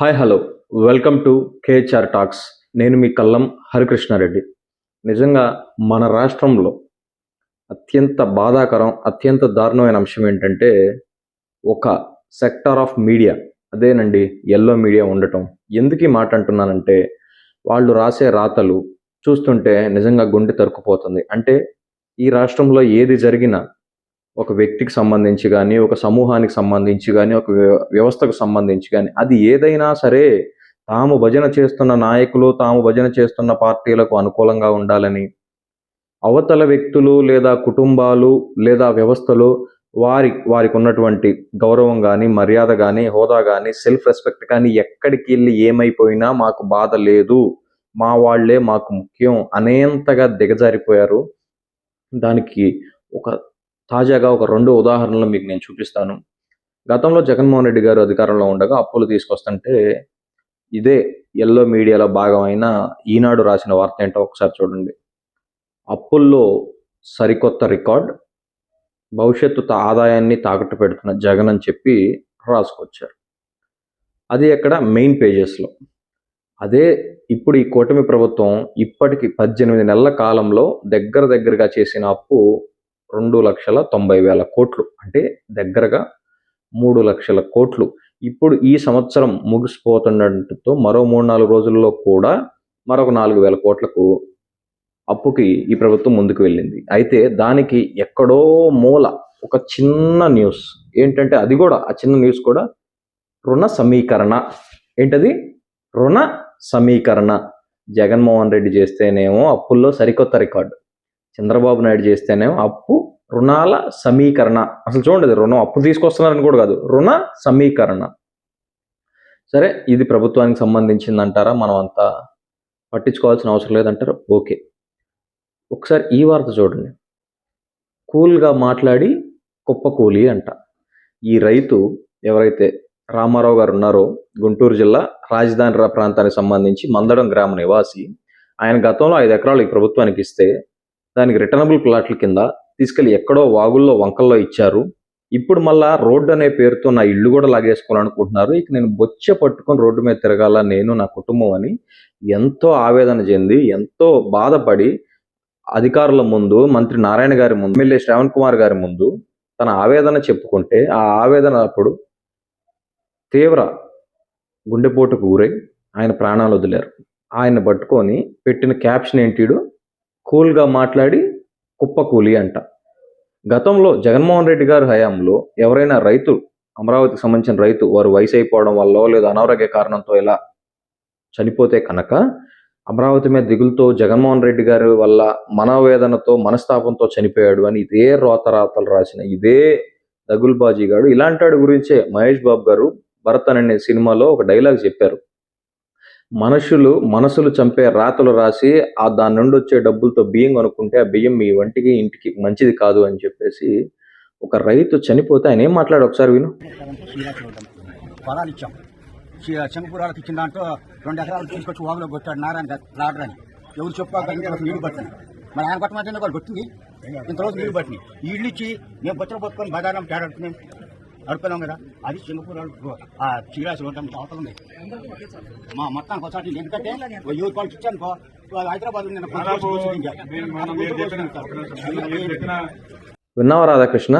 Hi hello. Welcome to KHR talks. నేను మీ కల్లం హరికృష్ణారెడ్డి. నిజంగా మన రాష్ట్రంలో అత్యంత బాధాకరం అత్యంత దారుణమైన అంశం ఏంటంటే ఒక సెక్టార్ ఆఫ్ మీడియా. అదేనండి ఎల్లో మీడియా ఉండటం. ఎందుకు ఈ మాట అంటున్నానంటే వాళ్ళు రాసే రాతలు చూస్తుంటే నిజంగా గుండె తరుక్కుపోతుంది. అంటే ఈ రాష్ట్రంలో ఏది జరిగినా ఒక వ్యక్తికి సంబంధించి కానీ ఒక సమూహానికి సంబంధించి కానీ ఒక వ్య- వ్యవస్థకు సంబంధించి కానీ అది ఏదైనా సరే తాము భజన చేస్తున్న నాయకులు తాము భజన చేస్తున్న పార్టీలకు అనుకూలంగా ఉండాలని అవతల వ్యక్తులు లేదా కుటుంబాలు లేదా వ్యవస్థలు వారి వారికి ఉన్నటువంటి గౌరవం కానీ మర్యాద కానీ హోదా కానీ సెల్ఫ్ రెస్పెక్ట్ కానీ ఎక్కడికి వెళ్ళి ఏమైపోయినా మాకు బాధ లేదు మా వాళ్ళే మాకు ముఖ్యం అనేంతగా దిగజారిపోయారు. దానికి ఒక తాజాగా ఒక రెండు ఉదాహరణలు మీకు నేను చూపిస్తాను. గతంలో జగన్మోహన్ రెడ్డి గారు అధికారంలో ఉండగా అప్పులు తీసుకొస్తుంటే ఇదే ఎల్లో మీడియాలో భాగమైన ఈనాడు రాసిన వార్త ఏంటో ఒకసారి చూడండి. అప్పుల్లో సరికొత్త రికార్డ్ భవిష్యత్తు ఆదాయాన్ని తాకట్టు పెడుతున్న జగన్ అని చెప్పి రాసుకొచ్చారు. అది ఎక్కడ? మెయిన్ పేజెస్లో. అదే ఇప్పుడు ఈ కూటమి ప్రభుత్వం ఇప్పటికి పద్దెనిమిది నెలల కాలంలో దగ్గర దగ్గరగా చేసిన అప్పు రెండు లక్షల తొంభై వేల కోట్లు. అంటే దగ్గరగా మూడు లక్షల కోట్లు. ఇప్పుడు ఈ సంవత్సరం ముగిసిపోతుండటంతో మరో మూడు నాలుగు రోజుల్లో కూడా మరొక నాలుగు వేల కోట్లకు అప్పుకి ఈ ప్రభుత్వం ముందుకు వెళ్ళింది. అయితే దానికి ఎక్కడో మూల ఒక చిన్న న్యూస్. ఏంటంటే అది కూడా ఆ చిన్న న్యూస్ కూడా రుణ సమీకరణ. ఏంటది? రుణ సమీకరణ. జగన్మోహన్ రెడ్డి చేస్తేనేమో అప్పుల్లో సరికొత్త రికార్డు. చంద్రబాబు నాయుడు చేస్తేనేమో అప్పు రుణాల సమీకరణ. అసలు చూడండి రుణం అప్పు తీసుకొస్తున్నారని కూడా కాదు రుణ సమీకరణ. సరే ఇది ప్రభుత్వానికి సంబంధించింది అంటారా మనం అంతా పట్టించుకోవాల్సిన అవసరం లేదంటారు? ఓకే. ఒకసారి ఈ వార్త చూడండి. కూల్గా మాట్లాడి కుప్పకూలి అంట. ఈ రైతు ఎవరైతే రామారావు గారు ఉన్నారో గుంటూరు జిల్లా రాజధాని రా- ప్రాంతానికి సంబంధించి మందడం గ్రామ నివాసి ఆయన గతంలో ఐదు ఎకరాలు ఈ ప్రభుత్వానికి ఇస్తే దానికి రిటర్నబుల్ ప్లాట్ల కింద తీసుకెళ్ళి ఎక్కడో వాగుల్లో వంకల్లో ఇచ్చారు. ఇప్పుడు మళ్ళా రోడ్డు అనే పేరుతో నా ఇల్లు కూడా లాగేసుకోవాలనుకుంటున్నారు. ఇక నేను బొచ్చ పట్టుకొని రోడ్డు మీద తిరగాల నేను నా కుటుంబం అని ఎంతో ఆవేదన చెంది ఎంతో బాధపడి అధికారుల ముందు మంత్రి నారాయణ గారి ముందు ఎమ్మెల్యే శ్రావణ్ కుమార్ గారి ముందు తన ఆవేదన చెప్పుకుంటే ఆ ఆవేదన అప్పుడు తీవ్ర గుండెపోటుకు గురై ఆయన ప్రాణాలు వదిలారు. ఆయన పట్టుకొని పెట్టిన క్యాప్షన్ ఏంటిడు కూల్గా మాట్లాడి కుప్పకూలి అంట. గతంలో జగన్మోహన్ రెడ్డి గారు హయాంలో ఎవరైనా రైతు అమరావతికి సంబంధించిన రైతు వారు వయసు అయిపోవడం వల్ల లేదా అనారోగ్య కారణంతో ఇలా చనిపోతే కనుక అమరావతి మీద దిగులతో జగన్మోహన్ రెడ్డి గారి వల్ల మనోవేదనతో మనస్తాపంతో చనిపోయాడు అని ఇదే రోతరాతలు రాసిన ఇదే దగుల్బాజీ గారు. ఇలాంటి వాడి గురించే మహేష్ బాబు గారు భరత్ అనే సినిమాలో ఒక డైలాగ్ చెప్పారు. మనుషులు మనసులు చంపే రాతలు రాసి ఆ దాని నుండి వచ్చే డబ్బులతో బియ్యం కొనుక్కుంటే ఆ బియ్యం మీ వంటికి ఇంటికి మంచిది కాదు అని చెప్పేసి ఒక రైతు చనిపోతే ఆయన ఏం మాట్లాడు ఒకసారి విను. అంటే పొలాలు ఇచ్చాం చెంపురాలకు ఇచ్చిన దాంట్లో రెండు ఎకరాలు తీసుకొచ్చి వాగులో కొట్టాడు నారాయణ గారు అని ఎవరు చెప్పాలంటే నీళ్ళు పట్టింది మరి ఆయన కొట్టమంటే వాళ్ళు కొట్టింది? ఇంతరోజు నీళ్ళు పట్టినాయి. ఈ ఇల్లు ఇచ్చి మేము బొచ్చలు పట్టుకొని బజారం తేడాడుతున్నాం అడుపున్నాం కదా. అది సింగపూర్ ఆ శ్రీరాజ్ చూడటం అవసరం ఉంది. మా మొత్తానికి ఒకసారి ఎందుకంటే కో, వాళ్ళు హైదరాబాద్ కూర్చుని దిగారు. విన్నావా రాధాకృష్ణ?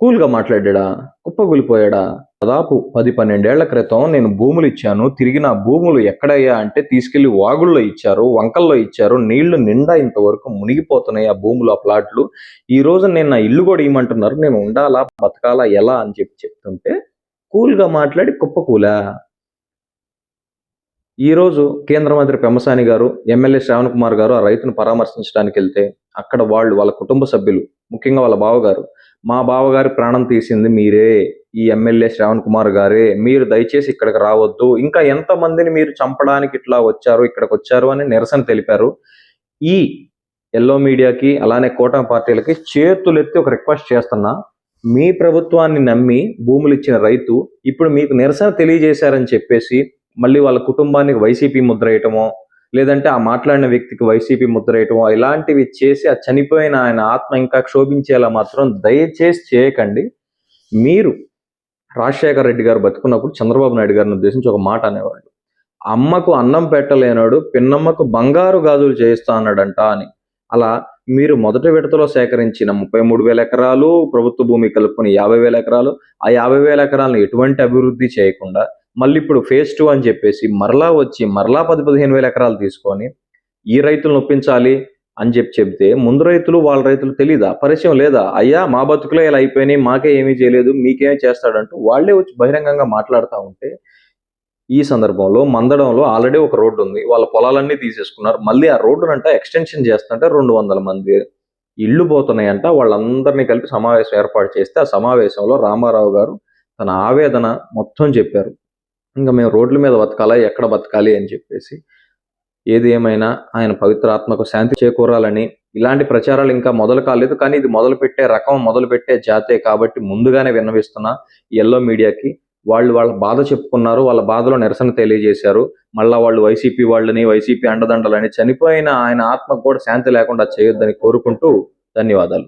కూల్గా మాట్లాడా కుప్పగూలిపోయాడా దాదాపు పది పన్నెండేళ్ళ క్రితం నేను భూములు ఇచ్చాను. తిరిగి నా భూములు ఎక్కడయ్యా అంటే తీసుకెళ్ళి వాగుల్లో ఇచ్చారు వంకల్లో ఇచ్చారు. నీళ్ళు నిండా ఇంతవరకు మునిగిపోతున్నాయి ఆ భూములు ఆ ప్లాట్లు. ఈ రోజు నేను నా ఇల్లు కూడా ఇవ్వమంటున్నారు. నేను ఉండాలా బతకాలా ఎలా అని చెప్పి చెప్తుంటే కూల్గా మాట్లాడి కుప్పకూలా ఈ రోజు కేంద్ర మంత్రి పెమ్మసాని గారు ఎమ్మెల్యే శ్రావణ్ కుమార్ గారు ఆ రైతును పరామర్శించడానికి వెళ్తే అక్కడ వాళ్ళు వాళ్ళ కుటుంబ సభ్యులు ముఖ్యంగా వాళ్ళ బావగారు మా బావగారి ప్రాణం తీసింది మీరే. ఈ ఎమ్మెల్యే శ్రావణ్ కుమార్ గారే మీరు దయచేసి ఇక్కడికి రావద్దు. ఇంకా ఎంత మందిని మీరు చంపడానికి ఇట్లా వచ్చారు ఇక్కడికి వచ్చారు అని నిరసన తెలిపారు. ఈ ఎల్లో మీడియాకి అలానే కూటమి పార్టీలకి చేతులెత్తి ఒక రిక్వెస్ట్ చేస్తున్నా. మీ ప్రభుత్వాన్ని నమ్మి భూములు ఇచ్చిన రైతు ఇప్పుడు మీకు నిరసన తెలియజేశారని చెప్పేసి మళ్ళీ వాళ్ళ కుటుంబానికి వైసీపీ ముద్ర వేయటమో లేదంటే ఆ మాట్లాడిన వ్యక్తికి వైసీపీ ముద్ర వేయటమో ఇలాంటివి చేసి ఆ చనిపోయిన ఆయన ఆత్మ ఇంకా క్షోభించేలా మాత్రం దయచేసి చేయకండి. మీరు రాజశేఖర రెడ్డి గారు బతుకున్నప్పుడు చంద్రబాబు నాయుడు గారిని ఉద్దేశించి ఒక మాట అనేవాళ్ళు. అమ్మకు అన్నం పెట్టలేనాడు పిన్నమ్మకు బంగారు గాజులు చేయిస్తా అన్నాడంట అని. అలా మీరు మొదటి విడతలో సేకరించిన ముప్పై మూడు వేల ఎకరాలు ప్రభుత్వ భూమి కలుపుకొని యాభై వేల ఎకరాలు ఆ యాభై వేల ఎకరాలను ఎటువంటి అభివృద్ధి చేయకుండా మళ్ళీ ఇప్పుడు ఫేజ్ టూ అని చెప్పేసి మరలా వచ్చి మరలా పది పదిహేను వేల ఎకరాలు తీసుకొని ఈ రైతులను ఒప్పించాలి అని చెప్పి చెప్తే ముందు రైతులు వాళ్ళ రైతులు తెలీదా? పరిచయం లేదా? అయ్యా మా బతుకులే ఇలా అయిపోయినాయి మాకే ఏమీ చేయలేదు మీకేమీ చేస్తాడంటూ వాళ్ళే వచ్చి బహిరంగంగా మాట్లాడుతూ ఉంటే ఈ సందర్భంలో మందడంలో ఆల్రెడీ ఒక రోడ్డు ఉంది. వాళ్ళ పొలాలన్నీ తీసేసుకున్నారు. మళ్ళీ ఆ రోడ్డునంట ఎక్స్టెన్షన్ చేస్తుంటే రెండు వందల మంది ఇళ్ళు పోతున్నాయంట. వాళ్ళందరినీ కలిపి సమావేశం ఏర్పాటు చేస్తే ఆ సమావేశంలో రామారావు గారు తన ఆవేదన మొత్తం చెప్పారు. ఇంకా మేము రోడ్ల మీద బతకాలా ఎక్కడ బతకాలి అని చెప్పేసి ఏది ఏమైనా ఆయన పవిత్రాత్మకు శాంతి చేకూరాలని ఇలాంటి ప్రచారాలు ఇంకా మొదలు కాలేదు. కానీ ఇది మొదలు పెట్టే రకం మొదలు పెట్టే జాతే కాబట్టి ముందుగానే విన్నవిస్తున్నా ఎల్లో మీడియాకి. వాళ్ళు వాళ్ళ బాధ చెప్పుకున్నారు వాళ్ళ బాధలో నిరసన తెలియజేశారు. మళ్ళా వాళ్ళు వైసీపీ వాళ్ళని వైసీపీ అండదండలని చనిపోయిన ఆయన ఆత్మకు కూడా శాంతి లేకుండా చేయొద్దని కోరుకుంటూ ధన్యవాదాలు.